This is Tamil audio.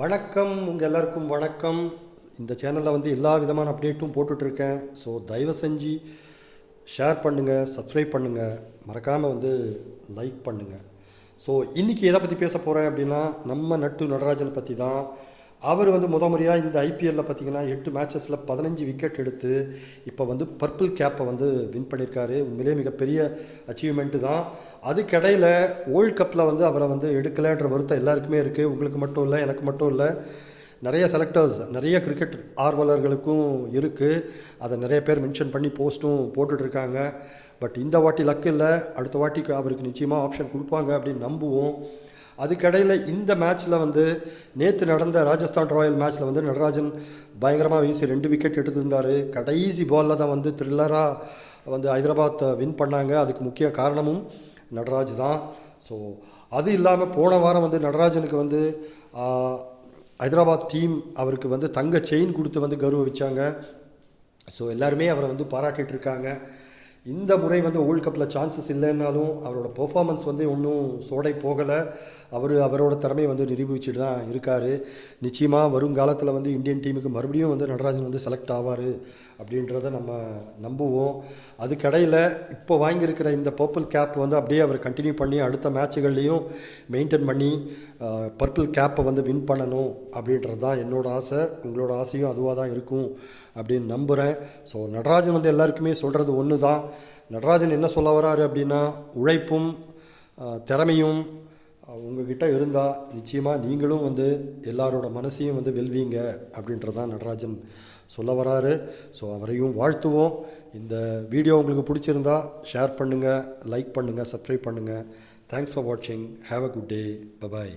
வணக்கம் உங்கள் எல்லாருக்கும் வணக்கம். இந்த சேனலில் வந்து எல்லா விதமான அப்டேட்டும் போட்டுட்ருக்கேன். ஸோ தயவு செஞ்சு ஷேர் பண்ணுங்கள் சப்ஸ்கிரைப் பண்ணுங்கள் மறக்காமல் வந்து லைக் பண்ணுங்கள் ஸோ இன்றைக்கி எதை பற்றி பேச போகிறேன் அப்படின்னா நம்ம நட்டு நடராஜனை பற்றி தான் அவர் வந்து முத முறையாக இந்த ஐபிஎல்லில் பார்த்தீங்கன்னா எட்டு மேட்சஸில் பதினஞ்சு விக்கெட் எடுத்து இப்போ வந்து பர்பிள் கேப்பை வந்து வின் பண்ணியிருக்காரு உண்மையிலேயே மிகப்பெரிய அச்சீவ்மெண்ட்டு தான். அதுக்கிடையில் வேர்ல்ட் கப்பில் வந்து அவரை வந்து எடுக்கலைன்ற வருத்தம் எல்லாருக்குமே இருக்குது உங்களுக்கு மட்டும் இல்லை எனக்கு மட்டும் இல்லை. நிறைய செலக்டர்ஸ் நிறைய கிரிக்கெட் ஆர்வலர்களுக்கும் இருக்குது அதை நிறைய பேர் மென்ஷன் பண்ணி போஸ்ட்டும் போட்டுட்ருக்காங்க. பட் இந்த வாட்டி லக் இல்லை. அடுத்த வாட்டிக்கு அவருக்கு நிச்சயமாக ஆப்ஷன் கொடுப்பாங்க அப்படின்னு நம்புவோம். அதுக்கிடையில் இந்த மேட்ச்சில் வந்து நேற்று நடந்த ராஜஸ்தான் ராயல் மேட்ச்சில் வந்து நடராஜன் பயங்கரமாக வீசி ரெண்டு விக்கெட் எடுத்திருந்தார். கடைசி பாலில் தான் வந்து த்ரில்லராக வந்து ஹைதராபாத் வின் பண்ணாங்க. அதுக்கு முக்கிய காரணமும் நடராஜ் தான். ஸோ அது இல்லாமல் போன வாரம் வந்து நடராஜனுக்கு வந்து ஹைதராபாத் டீம் அவருக்கு வந்து தங்க செயின் கொடுத்து வந்து கௌரவிச்சாங்க. ஸோ எல்லாருமே அவரை வந்து பாராட்டிட்டு இருக்காங்க. இந்த முறை வந்து வேர்ல்ட் கப்பில் சான்சஸ் இல்லைன்னாலும் அவரோட பெர்ஃபார்மன்ஸ் வந்து ஒன்றும் சோடை போகலை. அவர் அவரோட திறமையை வந்து நிரூபிச்சுட்டு தான் இருக்கார். நிச்சயமாக வருங்காலத்தில் வந்து இந்தியன் டீமுக்கு மறுபடியும் வந்து நடராஜன் வந்து செலக்ட் ஆவார் அப்படின்றத நம்ம நம்புவோம். அதுக்கடையில் இப்போ வாங்கியிருக்கிற இந்த பர்பிள் கேப் வந்து அப்படியே அவர் கண்டினியூ பண்ணி அடுத்த மேட்சுகள்லேயும் மெயின்டைன் பண்ணி பர்பிள் கேப்பை வந்து வின் பண்ணணும் அப்படின்றது தான் என்னோடய ஆசை. உங்களோட ஆசையும் அதுவாக தான் இருக்கும் அப்படின்னு நம்புகிறேன் ஸோ நடராஜன் வந்து எல்லாருக்குமே சொல்கிறது ஒன்று தான் நடராஜன் என்ன சொல்ல வராரு அப்படின்னா உழைப்பும் திறமையும் உங்ககிட்ட இருந்தால் நிச்சயமாக நீங்களும் வந்து எல்லாரோட மனசையும் வந்து வெல்வீங்க அப்படின்றதான் நடராஜன் சொல்ல வராரு. ஸோ அவரையும் வாழ்த்துவோம். இந்த வீடியோ உங்களுக்கு பிடிச்சிருந்தா ஷேர் பண்ணுங்கள் லைக் பண்ணுங்கள் சப்ஸ்கிரைப் பண்ணுங்கள் தேங்க்ஸ் ஃபார் வாட்சிங் have a good day bye bye